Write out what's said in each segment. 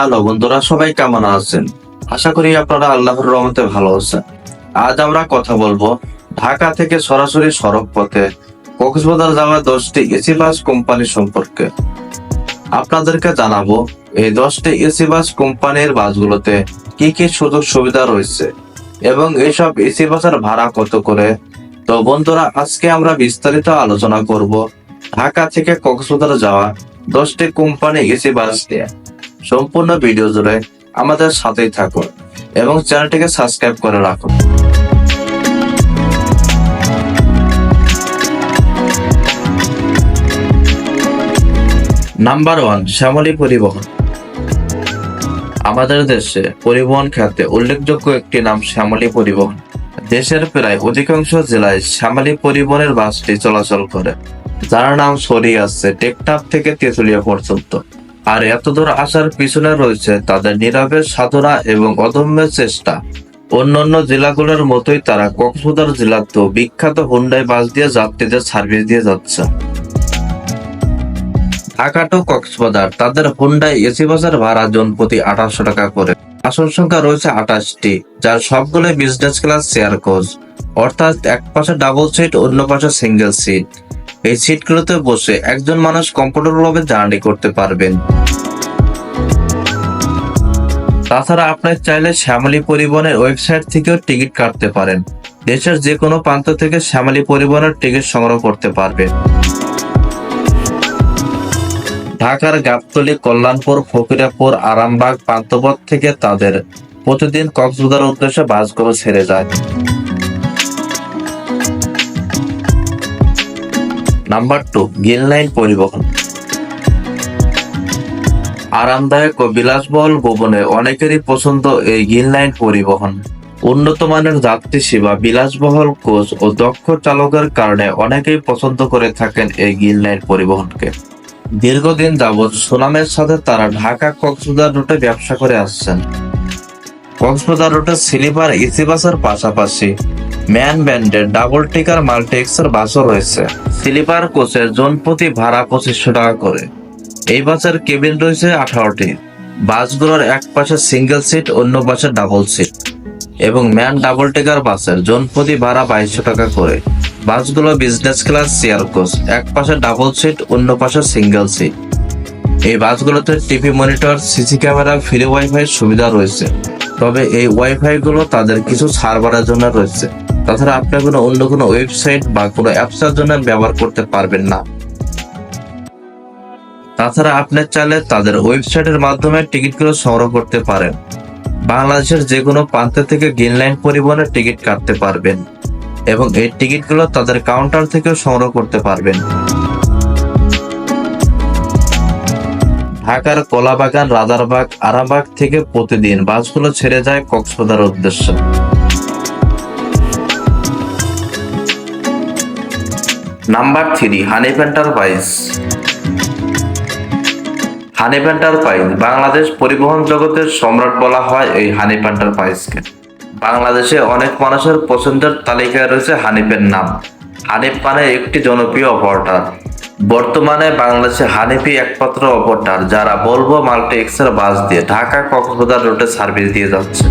Hello বন্ধুরা সবাই কেমন আছেন? আশা করি আপনারা আল্লাহর রহমতে ভালো আছেন। আজ আমরা কথা বলব ঢাকা থেকে সরাসরি সড়ক পথে কক্সবাজার যাওয়া দশটি এসি বাস কোম্পানি সম্পর্কে। আপনাদেরকে জানাব এই দশটি এসি বাস কোম্পানির বাসগুলোতে কি কি সুযোগ সুবিধা রয়েছে এবং এইসব এসি বাসের ভাড়া কত করে? তো বন্ধুরা, আজকে আমরা বিস্তারিত আলোচনা করব ঢাকা থেকে কক্সবাজার যাওয়া দশটি কোম্পানি এসি বাস নিয়ে। সম্পূর্ণ ভিডিও জুড়ে আমাদের সাথেই থাকুন এবং চ্যানেলটিকে সাবস্ক্রাইব করে রাখুন। নাম্বার ওয়ান শ্যামলী পরিবহন। আমাদের দেশে পরিবহন খাতে উল্লেখযোগ্য একটি নাম শ্যামলী পরিবহন। দেশের প্রায় অধিকাংশ জেলায় শ্যামলী পরিবহনের বাসটি চলাচল করে, যার নাম ছড়িয়ে আছে টেকটাপ থেকে তেঁতুলিয়া পর্যন্ত। আর এত দূর আসার পিছনে রয়েছে তাদের নীরবের সাধনা এবং অদম্য চেষ্টা। অন্যান্য জেলাগুলোর মতোই তারা কক্সবাজার জেলাতেও বিখ্যাত হুন্ডাই বাস দিয়ে যাত্রীদের সার্ভিস দিয়ে যাচ্ছে। ঢাকা টু কক্সবাজার, তাদের হুন্ডাই এসি বাসের ভাড়া জন প্রতি আঠারোশো টাকা করে। আসন সংখ্যা রয়েছে আঠাশটি, যার সবগুলো বিজনেস ক্লাস চেয়ার কোচ অর্থাৎ এক পাশে ডাবল সিট অন্য পাশে সিঙ্গেল সিট এই সিটগুলোতে বসে একজন মানুষ কমফোর্টেবল ভাবে জার্নি করতে পারবেন। তাছাড়া আপনি চাইলে শ্যামলী পরিবহনের ওয়েবসাইট থেকেও টিকিট কাটতে পারেন। দেশের যে কোনো প্রান্ত থেকে শ্যামলী পরিবহনের টিকিট সংগ্রহ করতে পারবেন। ঢাকার গাবতলী, কল্যাণপুর, ফকিরাপুর, আরামবাগ পান্তপথ থেকে তাদের প্রতিদিন কক্সবাজার উদ্দেশ্যে বাসগুলো ছেড়ে যায়। নাম্বার টু, গিল লাইন পরিবহন। আরামদায়ক ও বিলাসবহুল ভবনে অনেকেরই পছন্দ এই গিল লাইন পরিবহন। উন্নত মানের যাত্রী সেবা, বিলাসবহুল কোচ ও দক্ষ চালকের কারণে অনেকেই পছন্দ করে থাকেন এই গিল লাইন পরিবহনকে। দীর্ঘদিন যাবৎ সুনামের সাথে তারা ঢাকা কক্সবাজার রুটে ব্যবসা করে আসছেন। কক্সবাজার রুটে স্লিপার এসি বাসের পাশাপাশি ম্যান ব্যান্ডের ডাবল টিকার মাল্টিএক্সের বাসও রয়েছে। স্লিপার কোচের জন প্রতি ভাড়া পঁচিশশো টাকা করে। এই বাসের কেবিন রয়েছে আঠারোটি। বাসগুলোর এক পাশে সিঙ্গেল সিট, অন্য পাশে ডাবল সিট। এবং ম্যান ডাবল টিকার বাসের জন প্রতি ভাড়া বাইশশো টাকা করে। বাসগুলো বিজনেস ক্লাস চেয়ার কোচ। এক পাশে ডাবল সিট, অন্য পাশে সিঙ্গেল সিট। এই বাসগুলোতে TV monitor, CC camera, free wifi সুবিধা রয়েছে। তবে এই ওয়াইফাই গুলো তাদের কিছু সার্ভারের জন্য রয়েছে। তাছাড়া আপনি কোনো অন্য কোনো ওয়েবসাইট বা কোনো অ্যাপসের জন্য ব্যবহার করতে পারবেন না। তাছাড়া আপনি চাইলে তাদের ওয়েবসাইটের মাধ্যমে টিকিটগুলো সংগ্রহ করতে পারেন। বাংলাদেশের যে কোনো প্রান্ত থেকে গ্রিন লাইন পরিবহনের টিকিট কাটতে পারবেন এবং এই টিকিটগুলো তাদের কাউন্টার থেকেও সংগ্রহ করতে পারবেন। ঢাকার কলাবাগান, রাজারবাগ, আরামবাগ থেকে প্রতিদিন বাসগুলো ছেড়ে যায় কক্সবাজার উদ্দেশ্যে। Number three Hanif enterprise Hanif enterprise Bangladesh পরিবহন জগতের সম্রাট বলা হয় এই হানিফ এন্টারপ্রাইজকে বাংলাদেশে অনেক মানুষের পছন্দের তালিকায় রয়েছে হানিফের নাম। হানিফ মানে একটি জনপ্রিয় অপারেটর। বর্তমানে বাংলাদেশে হানিফি একমাত্র অপারেটর, যারা বলব মাল্টি এক্সের বাস দিয়ে ঢাকা কক্সবাজার রুটে সার্ভিস দিয়ে যাচ্ছে।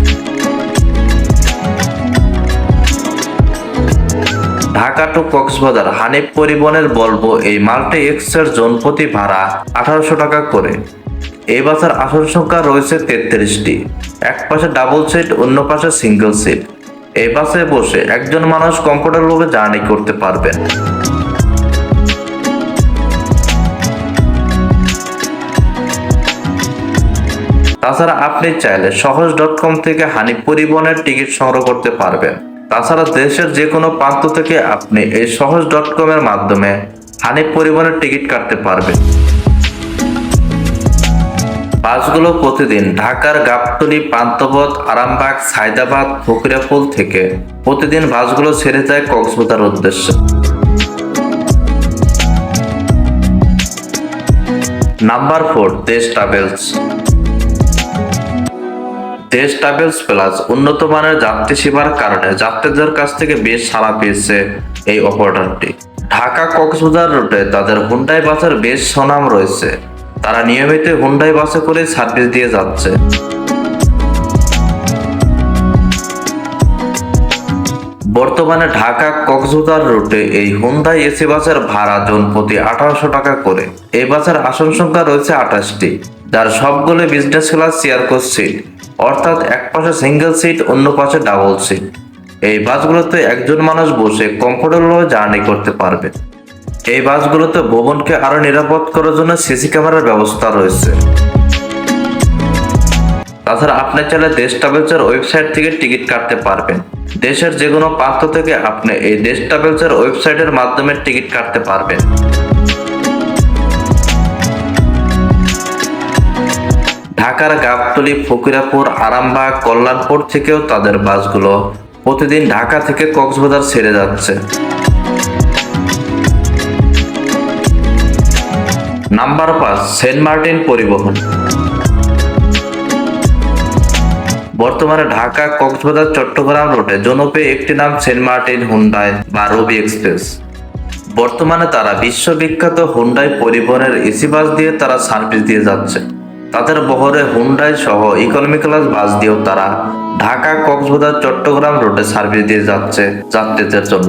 ঢাকা টু কক্সবাজার হানিফ পরিবহনের বলব এই মাল্টি এক্সের জনপ্রতি ভাড়া আঠারোশো টাকা করে। এই বাসের আসন সংখ্যা রয়েছে তেত্রিশটি। এক পাশে ডাবল সিট অন্য পাশে সিঙ্গেল সিট এই বাসে বসে একজন মানুষ কমফোর্টেবল ভাবে জার্নি করতে পারবেন। তাছাড়া আপনি চাইলে সহজ ডট কম থেকে হানিফ পরিবহনের টিকিট সংগ্রহ করতে পারবেন। তাছাড়া দেশের যে কোনো প্রান্ত থেকে আপনি এই সহজ ডট কম এর মাধ্যমে হানিফ পরিবহনের টিকিট কাটতে পারবেন। বাসগুলো প্রতিদিন ঢাকার গাবতলী পান্তপথ আরামবাগ, সায়দাবাদ, ফকিরাপুল থেকে প্রতিদিন বাসগুলো ছেড়ে যায় কক্সবাজার উদ্দেশ্যে। Number four, Desh travels. Desh travels plus উন্নত মানের যাত্রী সেবার কারণে যাত্রীদের কাছ থেকে বেশ সাড়া পেয়েছে এই অপারেটরটি ঢাকা কক্সবাজার রুটে তাদের হুন্ডাই বাসের বেশ সুনাম রয়েছে। তারা নিয়মিত হুন্ডাই বাসে করে সার্ভিস দিয়ে যাচ্ছে। বর্তমানে ঢাকা কক্সবাজার রুটে এই হুন্ডাই এসি বাসের ভাড়া জন প্রতি আঠারোশো টাকা করে। এই বাসের আসন সংখ্যা রয়েছে আঠাশটি, যার সবগুলো বিজনেস ক্লাস চেয়ার সিট অর্থাৎ এক পাশে সিঙ্গেল সিট অন্য পাশে ডাবল সিট এই বাসগুলোতে একজন মানুষ বসে কমফোর্টেবল জার্নি করতে পারবে। এই বাসগুলোতে ভবনকে আরও নিরাপদ করার জন্য সিসি ক্যামেরার ব্যবস্থা রয়েছে। তাছাড়া আপনি চাইলে দেশ ট্রাভেলসের ওয়েবসাইট থেকে টিকিট কাটতে পারবেন। দেশের যে কোনো প্রান্ত থেকে আপনি এই দেশ ট্রাভেলসের ওয়েবসাইটের মাধ্যমে টিকিট কাটতে পারবেন। ঢাকার গাবতলী, ফকিরাপুর, আরামবাগ, কল্যাণপুর থেকেও তাদের বাসগুলো প্রতিদিন ঢাকা থেকে কক্সবাজার ছেড়ে যাচ্ছে। নাম্বার পাঁচ, সেন্ট মার্টিন পরিবহন। বর্তমানে ঢাকা, কক্সবাজার, চট্টগ্রাম রোডে জনপ্রিয় একটি নাম সেন্ট মার্টিন হুন্ডাই বা রবি এক্সপ্রেস। বর্তমানে তারা বিশ্ববিখ্যাত হুন্ডাই পরিবহনের এসি বাস দিয়ে তারা সার্ভিস দিয়ে যাচ্ছে। তাদের বহরে হুন্ডাই সহ ইকোনমি ক্লাস বাস দিয়েও তারা ঢাকা, কক্সবাজার, চট্টগ্রাম রোডে সার্ভিস দিয়ে যাচ্ছে যাত্রীদের জন্য।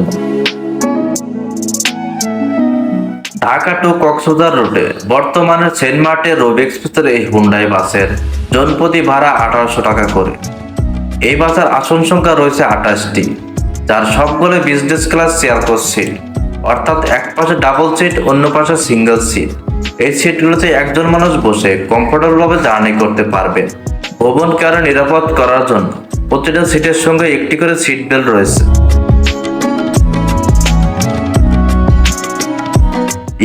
ঢাকা টু কক্সবাজার রুটে বর্তমানে সেন্ট মার্টে এক্সপ্রেসের এই হুন্ডাই বাসের জনপ্রতি ভাড়া আঠারোশো টাকা করে। এই বাসের আসন সংখ্যা রয়েছে আঠাশটি, যার সবগুলো বিজনেস ক্লাস চেয়ার সিট অর্থাৎ এক পাশে ডাবল সিট অন্য পাশে সিঙ্গেল সিট এই সিটগুলোতে একজন মানুষ বসে কমফোর্টেবল ভাবে জার্নি করতে পারবে। ভবনকে আরও নিরাপদ করার জন্য? প্রতিটা সিটের সঙ্গে একটি করে সিট বেল্ট রয়েছে।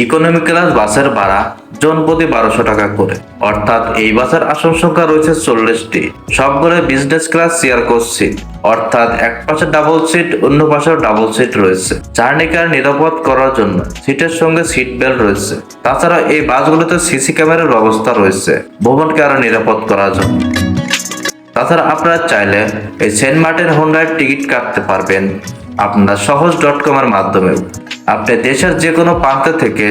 ইকোনমি ক্লাস বাসের ভাড়া জন প্রতি বারোশো টাকা করে। অর্থাৎ এই বাসের আসন সংখ্যা রয়েছে চল্লিশটি। সবগুলো বিজনেস ক্লাস চেয়ার করছি। অর্থাৎ এক পাশে ডাবল সিট অন্য পাশেও ডাবল সিট রয়েছে। জার্নিকে আর নিরাপদ করার জন্য সিটের সঙ্গে সিট বেল্ট রয়েছে। তাছাড়া এই বাসগুলোতে সিসি ক্যামেরার ব্যবস্থা রয়েছে ভবনকে আরও নিরাপদ করার জন্য। তাছাড়া আপনারা চাইলে এই সেন্ট মার্টিন হোন্ডার টিকিট কাটতে পারবেন। আপনারা সহজ ডট কম এর মাধ্যমেও আপনি দেশের যে কোনো প্রান্ত থেকে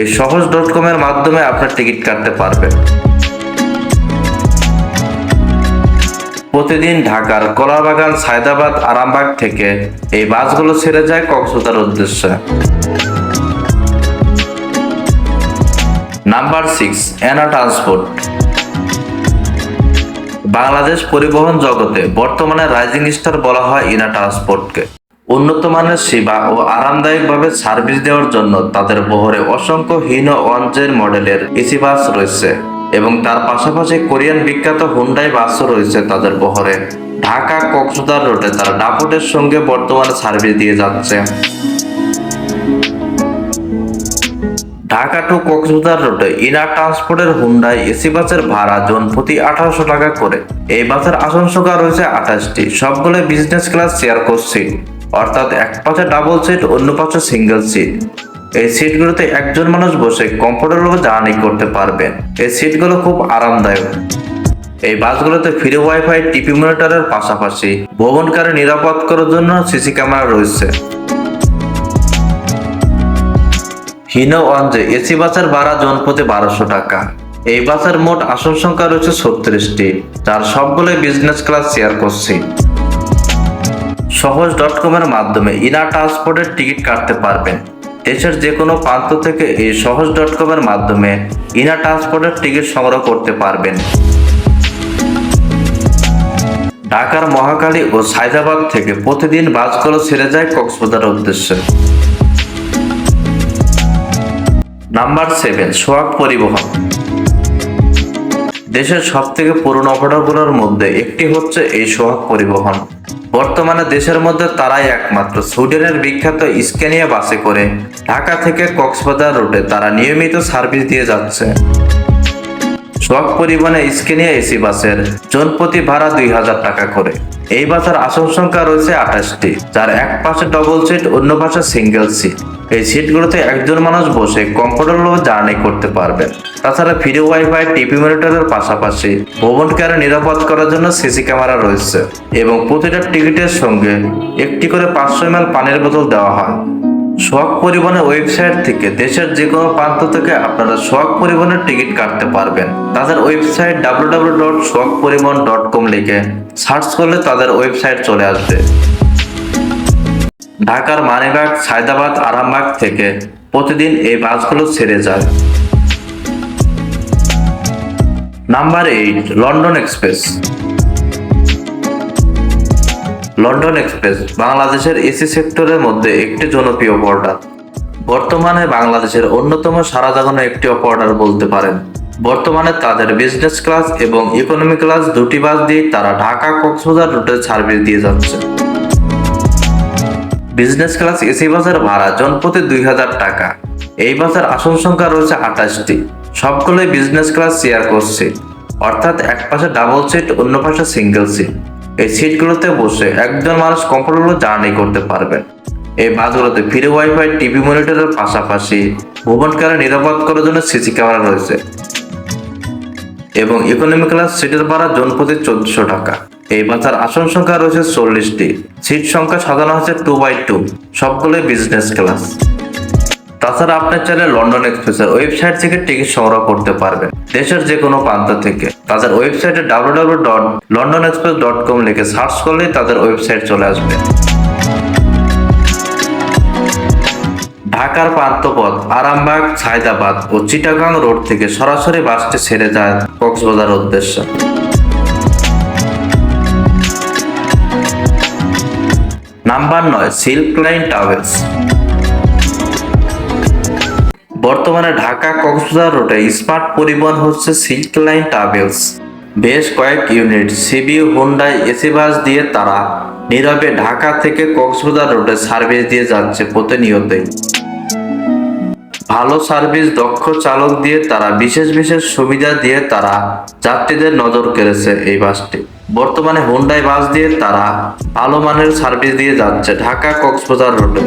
এই সহজ ডট কম এর মাধ্যমে আপনার টিকিট কাটতে পারবেন। প্রতিদিন ঢাকার কলাবাগান, সায়দাবাদ, আরামবাগ থেকে এই বাসগুলো ছেড়ে যায় কক্সবাজার উদ্দেশ্যে। Number six Ena transport Bangladesh পরিবহন জগতে বর্তমানে রাইজিং স্টার বলা হয় ইনা ট্রান্সপোর্টকে উন্নত মানের সেবা ও আরামদায়কভাবে সার্ভিস দেওয়ার জন্য তাদের বহরে অসংখ্য হীন ওয়ানজের মডেলের এসি বাস রয়েছে এবং তার পাশাপাশি কোরিয়ান বিখ্যাত হুন্ডাই বাসও রয়েছে তাদের বহরে। ঢাকা কক্সবাজার রোডে তারা ডাপোটের সঙ্গে বর্তমানে সার্ভিস দিয়ে যাচ্ছে। ঢাকা টু কক্সবাজার রোডে ইনা ট্রান্সপোর্টের হুন্ডাই এসি বাসের ভাড়া জন প্রতি আঠারোশো টাকা করে। এই বাসের আসন সংখ্যা রয়েছে আঠাশটি। সবগুলো business class chair coach seat অর্থাৎ এক পাশে ডাবল সিট অন্য পাশে সিঙ্গেল সিট এই সিটগুলোতে একজন মানুষ বসে কমফোর্টেবল জার্নি করতে পারবেন এই সিটগুলো খুব আরামদায়ক। এই বাসগুলোতে ফ্রি ওয়াইফাই টিপি মনিটরের পাশাপাশি ভবনকারে নিরাপদ করার জন্য সিসি ক্যামেরা রয়েছে। হিনো ওয়ানজে এসি বাসের ভাড়া জন প্রতি বারোশো টাকা। এই বাসের মোট আসন সংখ্যা রয়েছে ছত্রিশটি, যার সবগুলোই বিজনেস ক্লাস শেয়ার করছি। সহজ ডট কম এর মাধ্যমে ইনা ট্রান্সপোর্টের টিকিট কাটতে পারবেন। দেশের যে কোনো প্রান্ত থেকে এই সহজ ডট কম এর মাধ্যমে ইনা ট্রান্সপোর্টের টিকিট সংগ্রহ করতে পারবেন। ঢাকার মহাকালী ও সায়দাবাদ থেকে প্রতিদিন বাসগুলো ছেড়ে যায় কক্সবাজার উদ্দেশ্যে। নাম্বার সেভেন সোহাগ পরিবহন। দেশের সব থেকে পুরনো অপারেটরগুলোর মধ্যে একটি হচ্ছে এই সোহাগ পরিবহন। বর্তমানে দেশের মধ্যে তারাই একমাত্র। সুইডেনের বিখ্যাত স্ক্যানিয়া বাসে করে ঢাকা থেকে কক্সবাজার রুটে তারা নিয়মিত সার্ভিস দিয়ে যাচ্ছে। শখ পরিবহনে স্ক্যানিয়া এসি বাসের জনপ্রতি ভাড়া দুই হাজার টাকা করে। এই বাসের আসন সংখ্যা রয়েছে আঠাশটি। যার এক পাশে ডবল সিট অন্য পাশে সিঙ্গেল সিট এই সিটগুলোতে একজন মানুষ বসে কমফোর্টেবল জার্নি করতে পারবেন তাছাড়া ফ্রি ওয়াইফাই টিপি মনিটরের পাশাপাশি ভবনকে নিরাপদ করার জন্য সিসি ক্যামেরা রয়েছে এবং প্রতিটা টিকিটের সঙ্গে একটি করে পাঁচশো এম পানির বোতল দেওয়া হয়। সোহাগ পরিবহনের ওয়েবসাইট থেকে দেশের যে কোনো প্রান্ত থেকে আপনারা সোহাগ পরিবহনের টিকিট কাটতে পারবেন। তাদের website W W dot Sohag Paribahan dot com লিখে সার্চ করলে তাদের ওয়েবসাইট চলে আসবে। ঢাকার মানিবাগ সায়দাবাদ, আরামবাগ থেকে প্রতিদিন এই বাসগুলো ছেড়ে যায়। Number eight London express London express, বাংলাদেশের এসি সেক্টরের মধ্যে একটি জনপ্রিয় অপারেটর বর্তমানে বাংলাদেশের অন্যতম সারা জাগানো একটি অপারেটর বলতে পারেন। বর্তমানে তাদের বিজনেস ক্লাস এবং ইকোনমি ক্লাস দুটি বাস দিয়ে তারা ঢাকা কক্সবাজার রুটে সার্ভিস দিয়ে যাচ্ছে। বিজনেস ক্লাস এসি বাসের ভাড়া জনপ্রতি দুই হাজার টাকা। এই বাসের আসন সংখ্যা রয়েছে আঠাশটি। সবগুলোই বিজনেস ক্লাস শেয়ার করছে। অর্থাৎ এক পাশে ডাবল সিট অন্য পাশে সিঙ্গেল সিট এই সিটগুলোতে বসে একজন মানুষ কমফোর্টেবল জার্নি করতে পারবেন এই বাসগুলোতে ফ্রি ওয়াইফাই, টিভি মনিটরের পাশাপাশি ভ্রমণকারী নিরাপদ করার জন্য সিসি ক্যামেরা রয়েছে। এবং ইকোনমি ক্লাস সিটের ভাড়া জনপ্রতি চোদ্দশো টাকা। এই বাসের আসন সংখ্যা রয়েছে চল্লিশটি। সিট সংখ্যা সাজানো হয়েছে টু বাই টু সবগুলোই বিজনেস ক্লাস তাছাড়া আপনি চাইলে লন্ডন এক্সপ্রেসের ওয়েবসাইট থেকে টিকিট সংগ্রহ করতে পারবেন, দেশের যে কোনো প্রান্ত থেকে। তাদের ওয়েবসাইটে W dot London express dot com লিখে সার্চ করলেই তাদের ওয়েবসাইট চলে আসবে। ঢাকার প্রান্তপথ আরামবাগ, সায়দাবাদ ও চিটাগাং রোড থেকে সরাসরি বাসটি ছেড়ে যায় কক্সবাজার উদ্দেশ্যে। নাম্বার নয় সিল্ক লাইন ট্রাভেলস বর্তমানে ঢাকা কক্সবাজার রোডে স্মার্ট পরিবহন হচ্ছে সিল্ক লাইন ট্রাভেলস বেশ কয়েক unit CB, Hyundai AC bus দিয়ে তারা নীরবে ঢাকা থেকে কক্সবাজার রোডে সার্ভিস দিয়ে যাচ্ছে প্রতিনিয়তই। ভালো সার্ভিস, দক্ষ চালক দিয়ে তারা বিশেষ বিশেষ সুবিধা দিয়ে তারা যাত্রীদের নজর কেড়েছে এই বাসটি। বর্তমানে হুন্ডাই বাস দিয়ে তারা ভালো মানের সার্ভিস দিয়ে যাচ্ছে ঢাকা কক্সবাজার রোডে।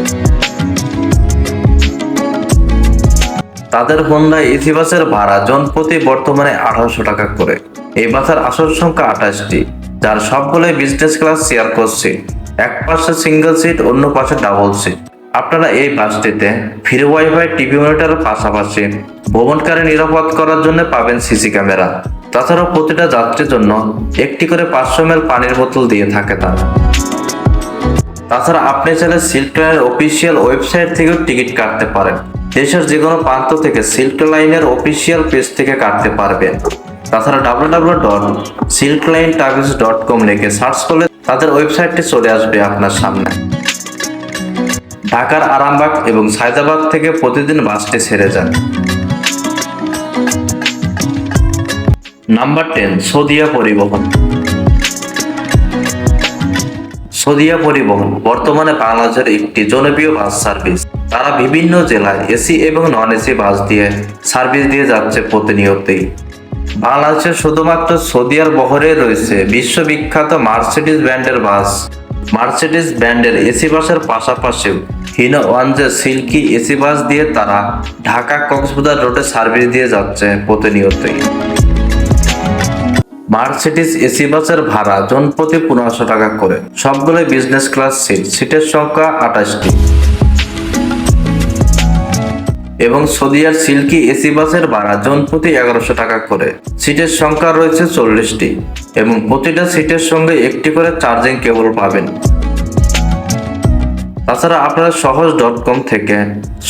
তাদের হোন্ডা এসি বাসের ভাড়া জনপ্রতি বর্তমানে আঠারোশো টাকা করে। এই বাসের আসন সংখ্যা আঠাশটি, যার সবগুলোই বিজনেস ক্লাস শেয়ার করছে। এক পাশে সিঙ্গেল সিট অন্য পাশে ডাবল সিট আপনারা এই বাসটিতে ফ্রি ওয়াইফাই টিভি মনিটরের পাশাপাশি ভ্রমণকারী নিরাপদ করার জন্য পাবেন সিসি ক্যামেরা তাছাড়াও প্রতিটা যাত্রীর জন্য একটি করে পাঁচশো এল পানির বোতল দিয়ে থাকে তারা। তাছাড়া আপনি চাইলে সিল্ক অফিসিয়াল ওয়েবসাইট থেকেও টিকিট কাটতে পারেন। দেশের যে কোনো প্রান্ত থেকে সিল্ক লাইনের অফিসিয়াল পেজ থেকে কাটতে পারবেন। তাছাড়া W W dot silk line travels dot com লিখে সার্চ করলে তাদের ওয়েবসাইটটি চলে আসবে আপনার সামনে। ঢাকার আরামবাগ এবং সায়দাবাদ থেকে প্রতিদিন বাসটি ছেড়ে যান। নাম্বার টেন, সদিয়া পরিবহন। সদিয়া পরিবহন বর্তমানে বাংলাদেশের একটি জনপ্রিয় বাস সার্ভিস। তারা বিভিন্ন জেলায় এসি এবং নন এসি বাস দিয়ে সার্ভিস দিয়ে যাচ্ছে প্রতিনিয়তই। বাংলাদেশের শুধুমাত্র সদিয়ার বহরে রয়েছে বিশ্ববিখ্যাত মার্সিডিজ ব্র্যান্ডের বাস। মার্সিডিজ ব্র্যান্ডের এসি বাসের পাশাপাশি Hino one J silky AC bus দিয়ে তারা ঢাকা কক্সবাজার রোডে সার্ভিস দিয়ে যাচ্ছে প্রতিনিয়তই। মার্সিডিস এসি বাসের ভাড়া জনপ্রতি পনেরোশো টাকা করে। সবগুলোই বিজনেস ক্লাস সিট সিটের সংখ্যা আঠাশটি। এবং সদিয়ার সিল্কি এসি বাসের ভাড়া জনপ্রতি এগারোশো টাকা করে। সিটের সংখ্যা রয়েছে চল্লিশটি এবং প্রতিটা সিটের সঙ্গে একটি করে চার্জিং কেবল পাবেন। তাছাড়া আপনারা সহজ ডট কম থেকে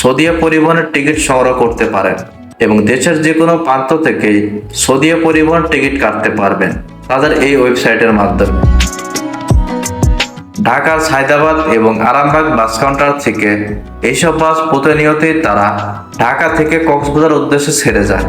সদিয়া পরিবহনের টিকিট সংগ্রহ করতে পারেন। এবং দেশের যে কোনো প্রান্ত থেকে সদীয় পরিবহন টিকিট কাটতে পারবেন তাদের এই ওয়েবসাইটের মাধ্যমে। ঢাকার সায়দাবাদ এবং আরামবাগ বাস কাউন্টার থেকে এইসব বাস প্রতিনিয়তই তারা ঢাকা থেকে কক্সবাজার উদ্দেশ্যে ছেড়ে যায়।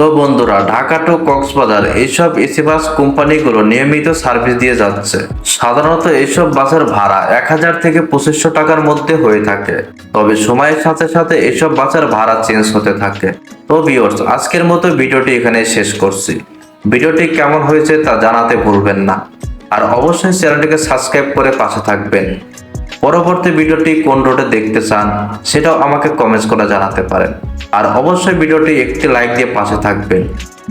তো বন্ধুরা, ঢাকা টু কক্সবাজার এইসব এসি বাস কোম্পানিগুলো নিয়মিত সার্ভিস দিয়ে যাচ্ছে। সাধারণত এইসব বাসের ভাড়া এক হাজার থেকে পঁচিশশো টাকার মধ্যে হয়ে থাকে। তবে সময়ের সাথে সাথে এইসব বাসের ভাড়া চেঞ্জ হতে থাকে। তো বিয়র্স আজকের মতো ভিডিওটি এখানে শেষ করছি। ভিডিওটি কেমন হয়েছে তা জানাতে ভুলবেন না। আর অবশ্যই চ্যানেলটিকে সাবস্ক্রাইব করে পাশে থাকবেন। পরবর্তী ভিডিওটি কোন রোডে দেখতে চান, সেটাও আমাকে কমেন্টস করে জানাতে পারেন। আর অবশ্যই ভিডিওটি একটি লাইক দিয়ে পাশে থাকবেন।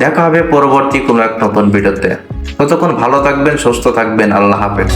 দেখা হবে পরবর্তী কোনো এক নতুন ভিডিওতে। ততক্ষণ ভালো থাকবেন, সুস্থ থাকবেন। আল্লাহ হাফেজ।